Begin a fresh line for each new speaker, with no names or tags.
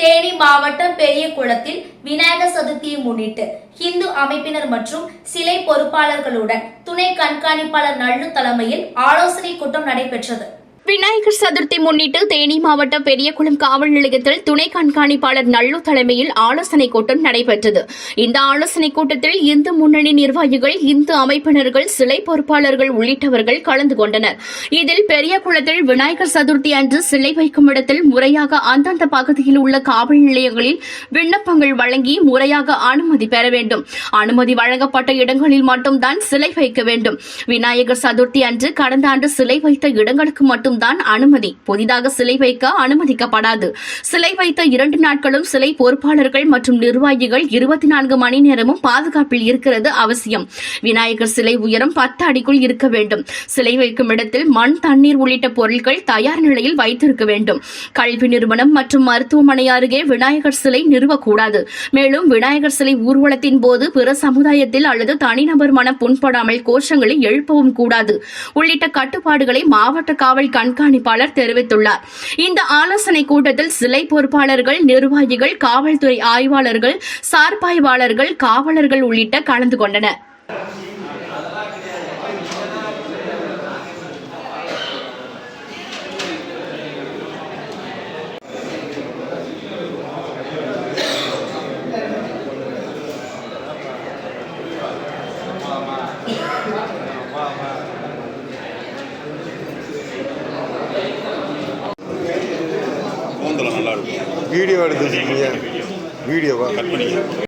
தேனி மாவட்டம் பெரிய குளத்தில் விநாயகர் சதுர்த்தியை முன்னிட்டு ஹிந்து அமைப்பினர் மற்றும் சிலை பொறுப்பாளர்களுடன் துணை கண்காணிப்பாளர் நல்லு தலைமையில் ஆலோசனை கூட்டம் நடைபெற்றது.
விநாயகர் சதுர்த்தி முன்னிட்டு தேனி மாவட்டம் பெரியகுளம் காவல் நிலையத்தில் துணை கண்காணிப்பாளர் நல்லு தலைமையில் ஆலோசனை கூட்டம் நடைபெற்றது. இந்த ஆலோசனை கூட்டத்தில் இந்து முன்னணி நிர்வாகிகள் இந்து அமைப்பினர்கள் சிலை பொறுப்பாளர்கள் உள்ளிட்டவர்கள் கலந்து கொண்டனர். இதில் பெரியகுளத்தில் விநாயகர் சதுர்த்தி அன்று சிலை வைக்கும் இடத்தில் முறையாக அந்தந்த பகுதியில் உள்ள காவல் நிலையங்களில் விண்ணப்பங்கள் வழங்கி முறையாக அனுமதி பெற வேண்டும். அனுமதி வழங்கப்பட்ட இடங்களில் மட்டும்தான் சிலை வைக்க வேண்டும். விநாயகர் சதுர்த்தி அன்று கடந்த ஆண்டு சிலை வைத்த இடங்களுக்கு மட்டும் மட்டும்தான் அனுமதி. புதிதாக சிலை வைக்க அனுமதிக்கப்படாது. சிலை வைத்த இரண்டு நாட்களும் சிலை பொறுப்பாளர்கள் மற்றும் நிர்வாகிகள் இருபத்தி நான்கு மணி நேரமும் பாதுகாப்பில் இருக்கிறது அவசியம். விநாயகர் சிலை உயரம் பத்து அடிக்குள் இருக்க வேண்டும். சிலை வைக்கும் இடத்தில் மண் தண்ணீர் உள்ளிட்ட பொருட்கள் தயார் நிலையில் வைத்திருக்க வேண்டும். கல்வி நிறுவனம் மற்றும் மருத்துவமனை அருகே விநாயகர் சிலை நிறுவக்கூடாது. மேலும் விநாயகர் சிலை ஊர்வலத்தின் போது பிற சமுதாயத்தில் அல்லது தனிநபர் மனம் புண்படாமல் கோஷங்களை எழுப்பவும் கூடாது. உள்ளிட்ட கட்டுப்பாடுகளை மாவட்ட காவல் கண்காணிப்பாளர் தெரிவித்துள்ளார். இந்த ஆலோசனை கூட்டத்தில் சிலை பொறுப்பாளர்கள் நிர்வாகிகள் காவல்துறை ஆய்வாளர்கள் சார்பாய்வாளர்கள் காவலர்கள் உள்ளிட்ட கலந்து கொண்டனர்.
வீடியோ எடுத்து வச்சுருக்கீங்க வீடியோவா?
கட் பண்ணி